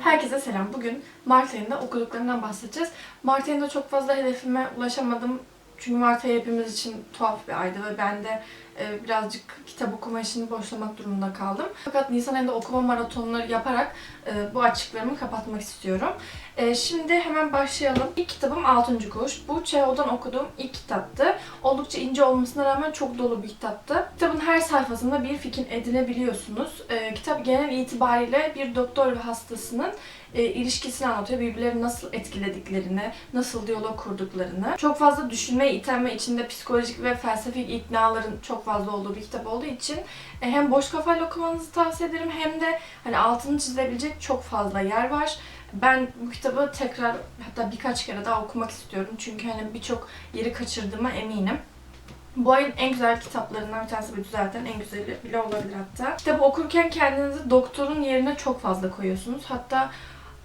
Herkese selam. Bugün Mart ayında okuduklarından bahsedeceğiz. Mart ayında çok fazla hedefime ulaşamadım. Çünkü Mart ayı hepimiz için tuhaf bir aydı ve ben de e, birazcık kitap okuma işini boşlamak durumunda kaldım. Fakat Nisan ayında okuma maratonları yaparak e, bu açıklarımı kapatmak istiyorum. E, şimdi hemen başlayalım. İlk kitabım 6. Kuş. Bu Çehov'dan okuduğum ilk kitaptı. Oldukça ince olmasına rağmen çok dolu bir kitaptı. Kitabın her sayfasında bir fikir edinebiliyorsunuz. E, kitap genel itibariyle bir doktor ve hastasının e, ilişkisini anlatıyor. Birbirlerini nasıl etkilediklerini, nasıl diyalog kurduklarını. Çok fazla düşünmeye iten ve içinde psikolojik ve felsefik iknaların çok fazla olduğu bir kitap olduğu için e, hem boş kafayla okumanızı tavsiye ederim hem de hani altını çizilebilecek çok fazla yer var. Ben bu kitabı tekrar hatta birkaç kere daha okumak istiyorum. Çünkü hani birçok yeri kaçırdığıma eminim. Bu ayın en güzel kitaplarından bir tanesi ve düzelten en güzeli bile olabilir hatta. Kitabı okurken kendinizi doktorun yerine çok fazla koyuyorsunuz. Hatta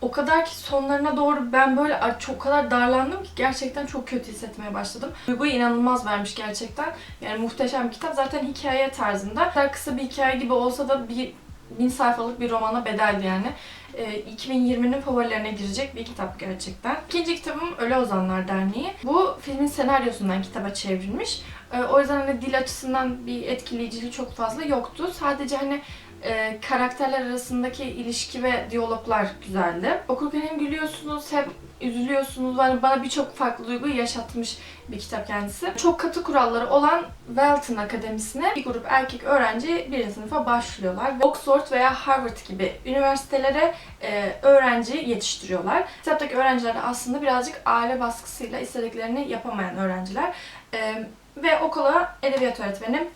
o kadar ki sonlarına doğru ben böyle çok kadar darlandım ki gerçekten çok kötü hissetmeye başladım. Duyguyu inanılmaz vermiş gerçekten. Yani muhteşem bir kitap. Zaten hikaye tarzında. Kadar kısa bir hikaye gibi olsa da bir bin sayfalık bir romana bedeldi yani. Ee, 2020'nin favorilerine girecek bir kitap gerçekten. İkinci kitabım Öle Ozanlar Derneği. Bu filmin senaryosundan kitaba çevrilmiş. Ee, o yüzden hani dil açısından bir etkileyiciliği çok fazla yoktu. Sadece hani e, karakterler arasındaki ilişki ve diyaloglar güzeldi. Okurken hem gülüyorsunuz hem üzülüyorsunuz. Yani bana birçok farklı duyguyu yaşatmış bir kitap kendisi. Çok katı kuralları olan Welton Akademisi'ne bir grup erkek öğrenci birinci sınıfa başlıyorlar. Oxford veya Harvard gibi üniversitelere e, öğrenci yetiştiriyorlar. Kitaptaki öğrenciler de aslında birazcık aile baskısıyla istediklerini yapamayan öğrenciler. E, ve okula edebiyat öğretmeni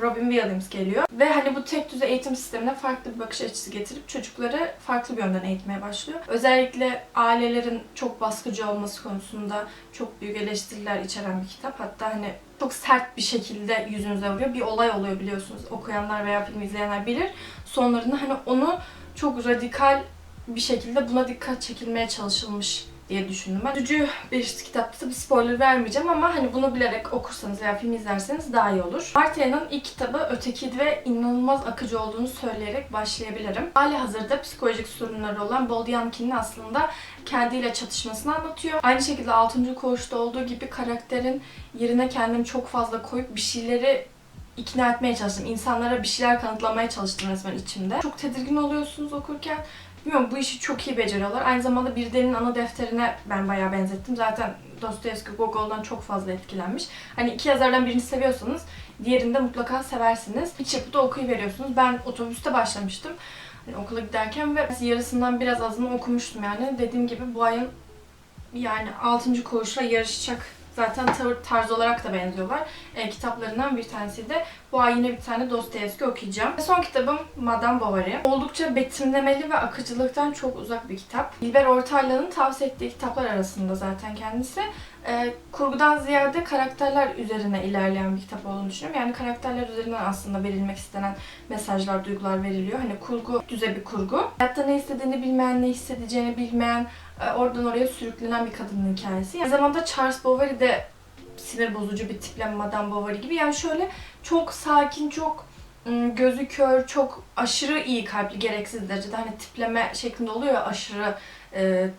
Robin Williams geliyor. Ve hani bu tek düze eğitim sistemine farklı bir bakış açısı getirip çocukları farklı bir yönden eğitmeye başlıyor. Özellikle ailelerin çok baskıcı olması konusunda çok büyük eleştiriler içeren bir kitap. Hatta hani çok sert bir şekilde yüzünüze vuruyor. Bir olay oluyor biliyorsunuz. Okuyanlar veya film izleyenler bilir. Sonlarında hani onu çok radikal bir şekilde buna dikkat çekilmeye çalışılmış diye düşündüm ben. Üzücü bir kitaptı. Bir spoiler vermeyeceğim ama hani bunu bilerek okursanız veya film izlerseniz daha iyi olur. Mart ayının ilk kitabı Ötekiydi ve inanılmaz akıcı olduğunu söyleyerek başlayabilirim. Hali hazırda psikolojik sorunları olan Boldiankin'in aslında kendiyle çatışmasını anlatıyor. Aynı şekilde 6. koğuşta olduğu gibi karakterin yerine kendimi çok fazla koyup bir şeyleri ikna etmeye çalıştım. İnsanlara bir şeyler kanıtlamaya çalıştım resmen içimde. Çok tedirgin oluyorsunuz okurken. Bilmiyorum bu işi çok iyi beceriyorlar. Aynı zamanda bir delinin ana defterine ben bayağı benzettim. Zaten Dostoyevski Gogol'dan çok fazla etkilenmiş. Hani iki yazardan birini seviyorsanız diğerini de mutlaka seversiniz. Bir çırpıda okuyuveriyorsunuz. Ben otobüste başlamıştım. Hani okula giderken ve yarısından biraz azını okumuştum yani. Dediğim gibi bu ayın yani 6. koğuşla yarışacak Zaten tarz olarak da benziyorlar. E, kitaplarından bir tanesi de bu ay yine bir tane Dostoyevski okuyacağım. Son kitabım Madame Bovary. Oldukça betimlemeli ve akıcılıktan çok uzak bir kitap. Dilber Ortaylı'nın tavsiye ettiği kitaplar arasında zaten kendisi. E, kurgudan ziyade karakterler üzerine ilerleyen bir kitap olduğunu düşünüyorum. Yani karakterler üzerinden aslında verilmek istenen mesajlar, duygular veriliyor. Hani kurgu, düze bir kurgu. Hayatta ne istediğini bilmeyen, ne hissedeceğini bilmeyen, e, oradan oraya sürüklenen bir kadının hikayesi. Aynı zamanda Charles Bovary de sinir bozucu bir tipleme Madame Bovary gibi. Yani şöyle çok sakin, çok ım, gözü kör, çok aşırı iyi kalpli gereksiz derecede hani tipleme şeklinde oluyor aşırı e,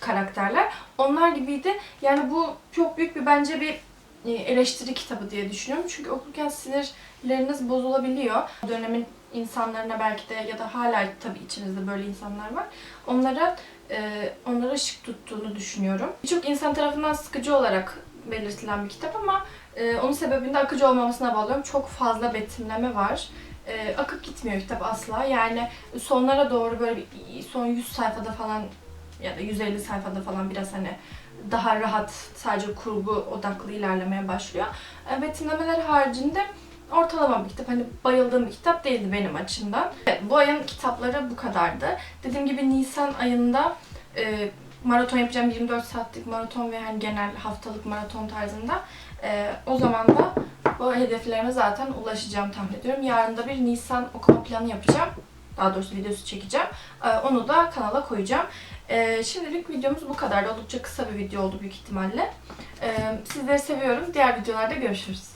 karakterler. Onlar gibiydi. Yani bu çok büyük bir bence bir e, eleştiri kitabı diye düşünüyorum. Çünkü okurken sinirleriniz bozulabiliyor. Dönemin insanlarına belki de ya da hala tabii içinizde böyle insanlar var. Onlara e, onlara ışık tuttuğunu düşünüyorum. Birçok insan tarafından sıkıcı olarak belirtilen bir kitap ama e, onun sebebini de akıcı olmamasına bağlıyorum. Çok fazla betimleme var. E, akıp gitmiyor kitap asla. Yani sonlara doğru böyle bir, son 100 sayfada falan ya da 150 sayfada falan biraz hani daha rahat sadece kurgu odaklı ilerlemeye başlıyor. E, betimlemeler haricinde ortalama bir kitap. Hani bayıldığım bir kitap değildi benim açımdan. Evet, bu ayın kitapları bu kadardı. Dediğim gibi Nisan ayında e, maraton yapacağım. 24 saatlik maraton ve hani genel haftalık maraton tarzında. E, o zaman da bu hedeflerime zaten ulaşacağım tahmin ediyorum. Yarın da bir Nisan okuma planı yapacağım. Daha doğrusu videosu çekeceğim. E, onu da kanala koyacağım. E, şimdilik videomuz bu kadar. Oldukça kısa bir video oldu büyük ihtimalle. E, sizleri seviyorum. Diğer videolarda görüşürüz.